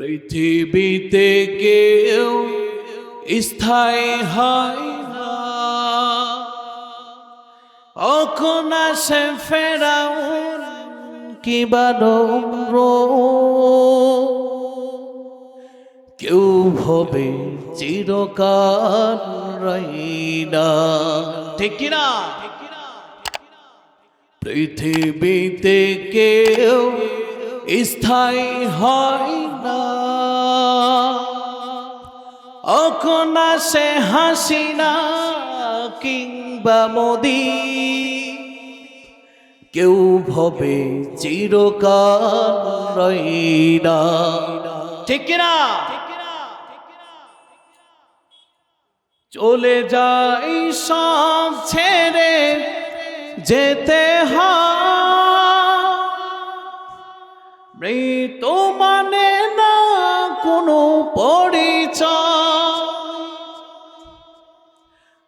পৃথিবীতে কেউ স্থায়ী হয় না। অখন আসে ফেরাউন কিবা নম্র? কেউ ভবে চিরকাল রইনা ঠিক কিনা? পৃথিবীতে কেউ স্থায়ী হয় অকনা সে হাসিনা কিংবা মোদি। কেউ ভবে চিরকাল রইনা। ঠিক কিনা? চলে যাই সব ছেড়ে যেতে মৃত মানে না কোনো পরিচয়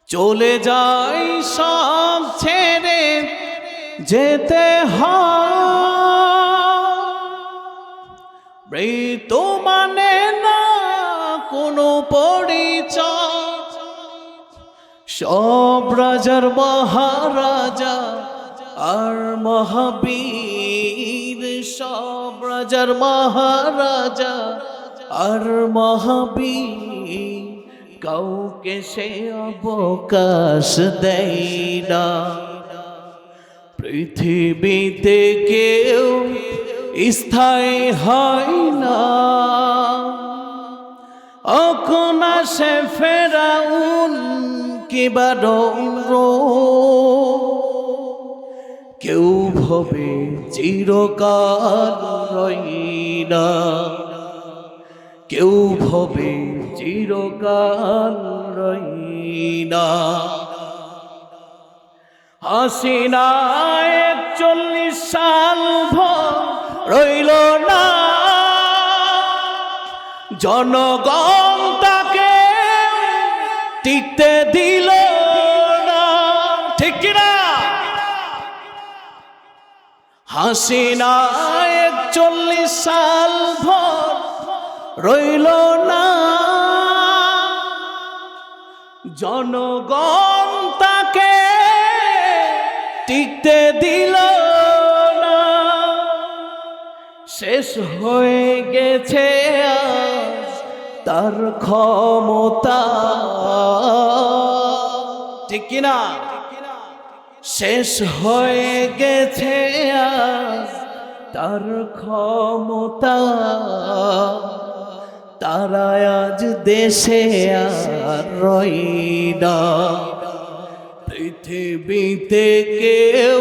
চলে যাই সব ছেড়ে যেতে মৃত মানে না কোনো পরিচয়। সব রাজার মহারাজা আর মহাবীর, সব রাজার মহারাজা আর মহাবীর। কাউকে সে অবকাশ দেয় না। পৃথিবীতে কেউ স্থায়ী হয় না। অখন আসে ফেরাউন কিবা ডম্র কেউ ভবে চিরকাল রইনা কেউ ভবে চিরকাল রইনা। হাসিনা একচল্লিশ সাল ভর রইল না। জনগণ তাকে টিকতে দিল না। ঠিক হাসিনা একচল্লিশ সাল ভর রইল না। জনগণ তাকে টিকতে দিল না। শেষ হয়ে গেছে তার ক্ষমতা। ঠিক কিনা? শেষ হয়ে গেছে তার ক্ষমতা। তারা আজ দেশে আর রইনা পৃথিবীতে কেউ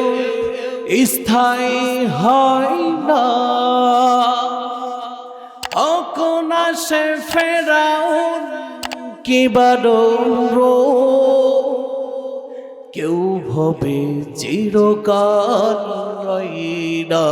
স্থায়ী হয় না। অকনা সে ফেরাউন কিবা ডোর কেউ ভবে চিরকাল রইনা